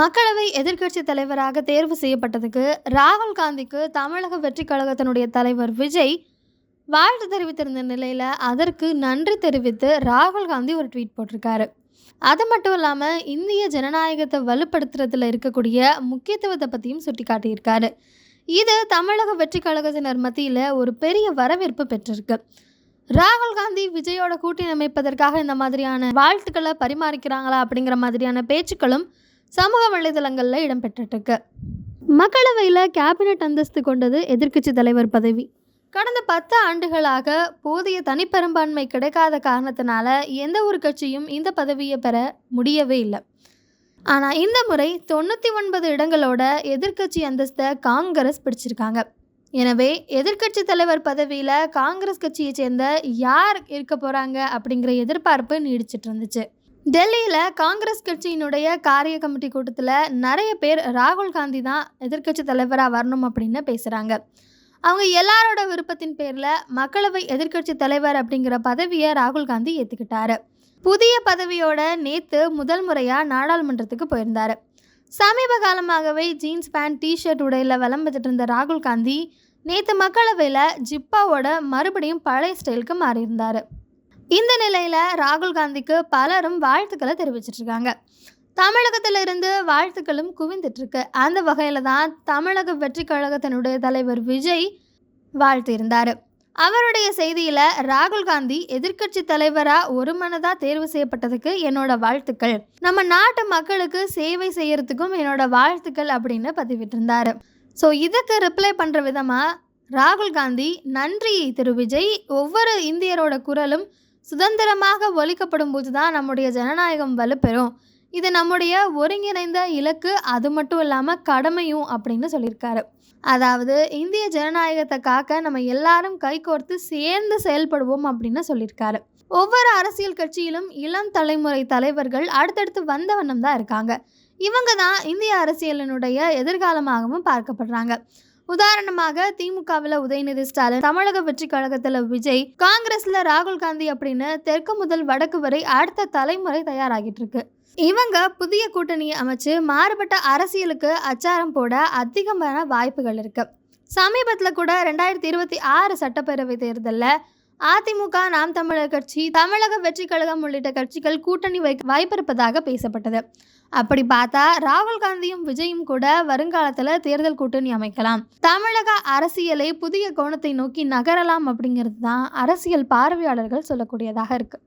மக்களவை எதிர்க்கட்சி தலைவராக தேர்வு செய்யப்பட்டதுக்கு ராகுல் காந்திக்கு தமிழக வெற்றி கழகத்தினுடைய தலைவர் விஜய் வாழ்த்து தெரிவித்திருந்த நிலையில் அதற்கு நன்றி தெரிவித்து ராகுல் காந்தி ஒரு ட்வீட் போட்டிருக்காரு. அது மட்டும் இல்லாமல் இந்திய ஜனநாயகத்தை வலுப்படுத்துறதுல இருக்கக்கூடிய முக்கியத்துவத்தை பற்றியும் சுட்டி காட்டியிருக்காரு இது தமிழக வெற்றி கழகத்தினர் மத்தியில் ஒரு பெரிய வரவேற்பு பெற்றிருக்கு. ராகுல் காந்தி விஜயோட கூட்டணி அமைப்பதற்காக இந்த மாதிரியான வாழ்த்துக்களை பரிமாறிக்கிறாங்களா அப்படிங்கிற மாதிரியான பேச்சுக்களும் சமூக வலைதளங்களில் இடம்பெற்றுருக்கு மக்களவையில் கேபினட் அந்தஸ்து கொண்டது எதிர்க்கட்சி தலைவர் பதவி. கடந்த பத்து ஆண்டுகளாக போதிய தனிப்பெரும்பான்மை கிடைக்காத காரணத்தினால எந்த ஒரு கட்சியும் இந்த பதவியை பெற முடியவே இல்லை. ஆனால் இந்த முறை தொண்ணூற்றி ஒன்பது இடங்களோட எதிர்க்கட்சி அந்தஸ்தை காங்கிரஸ் பிடிச்சிருக்காங்க. எனவே எதிர்க்கட்சி தலைவர் பதவியில் காங்கிரஸ் கட்சியை சேர்ந்த யார் இருக்க போகிறாங்க அப்படிங்கிற எதிர்பார்ப்பு நீடிச்சிட்டு இருந்துச்சு. டெல்லியில் காங்கிரஸ் கட்சியினுடைய காரிய கமிட்டி கூட்டத்தில் நிறைய பேர் ராகுல் காந்தி தான் எதிர்க்கட்சி தலைவராக வரணும் அப்படின்னு பேசுகிறாங்க அவங்க எல்லாரோட விருப்பத்தின் பேரில் மக்களவை எதிர்க்கட்சி தலைவர் அப்படிங்கிற பதவியை ராகுல் காந்தி ஏற்றுக்கிட்டாரு புதிய பதவியோட நேற்று முதல் முறையாக நாடாளுமன்றத்துக்கு போயிருந்தார். சமீப காலமாகவே ஜீன்ஸ் பேண்ட் டிஷர்ட் உடையில் விளம்பிட்டு இருந்த ராகுல் காந்தி நேற்று மக்களவையில் ஜிப்பாவோட மறுபடியும் பழைய ஸ்டைலுக்கு மாறியிருந்தார். இந்த நிலையில் ராகுல் காந்திக்கு பலரும் வாழ்த்துக்களை தெரிவிச்சிட்ருக்காங்க. தமிழகத்திலிருந்து வாழ்த்துக்களும் குவிந்துட்டுருக்கு அந்த வகையில் தான் தமிழக வெற்றி கழகத்தினுடைய தலைவர் விஜய் வாழ்த்தியிருந்தார். அவருடைய செய்தியில் ராகுல் காந்தி எதிர்க்கட்சி தலைவராக ஒரு மனதாக தேர்வு செய்யப்பட்டதுக்கு என்னோட வாழ்த்துக்கள். நம்ம நாட்டு மக்களுக்கு சேவை செய்யறதுக்கும் என்னோட வாழ்த்துக்கள் அப்படின்னு பதிவிட்டிருந்தார். ஸோ இதுக்கு ரிப்ளை பண்ணுற விதமாக ராகுல் காந்தி நன்றி திரு விஜய் ஒவ்வொரு இந்தியரோட குரலும் சுதந்திரமாக ஒழிக்கப்படும் போது தான் நம்முடைய ஜனநாயகம் வலுப்பெறும். இது நம்முடைய ஒருங்கிணைந்த இலக்கு அது மட்டும் இல்லாமல் கடமையும் அப்படின்னு சொல்லியிருக்காரு. அதாவது இந்திய ஜனநாயகத்தை காக்க நம்ம எல்லாரும் கைகோர்த்து சேர்ந்து செயல்படுவோம் அப்படின்னு சொல்லியிருக்காரு. ஒவ்வொரு அரசியல் கட்சியிலும் இளம் தலைமுறை தலைவர்கள் அடுத்தடுத்து வந்த வண்ணம் தான் இருக்காங்க. இவங்க தான் இந்திய அரசியலினுடைய எதிர்காலமாகவும் பார்க்கப்படுறாங்க. உதாரணமாக திமுகவில் உதயநிதி ஸ்டாலின் தமிழக வெற்றி கழகத்தில் விஜய் காங்கிரஸ்ல ராகுல் காந்தி அப்படின்னு தெற்கு முதல் வடக்கு வரை அடுத்த தலைமுறை தயாராகிட்டு இருக்கு. இவங்க புதிய கூட்டணியை அமைச்சு மாறுபட்ட அரசியலுக்கு அச்சாரம் போட அதிகமான வாய்ப்புகள் இருக்கு. சமீபத்தில் கூட ரெண்டாயிரத்தி இருபத்தி ஆறு சட்டப்பேரவை தேர்தலில் அதிமுக நாம் தமிழர் கட்சி தமிழக வெற்றி கழகம் உள்ளிட்ட கட்சிகள் கூட்டணி வை வாய்ப்பிருப்பதாக பேசப்பட்டது. அப்படி பார்த்தா ராகுல் காந்தியும் விஜயும் கூட வருங்காலத்தில் தேர்தல் கூட்டணி அமைக்கலாம். தமிழக அரசியலை புதிய கோணத்தை நோக்கி நகரலாம் அப்படிங்கிறது தான் அரசியல் பார்வையாளர்கள் சொல்லக்கூடியதாக இருக்குது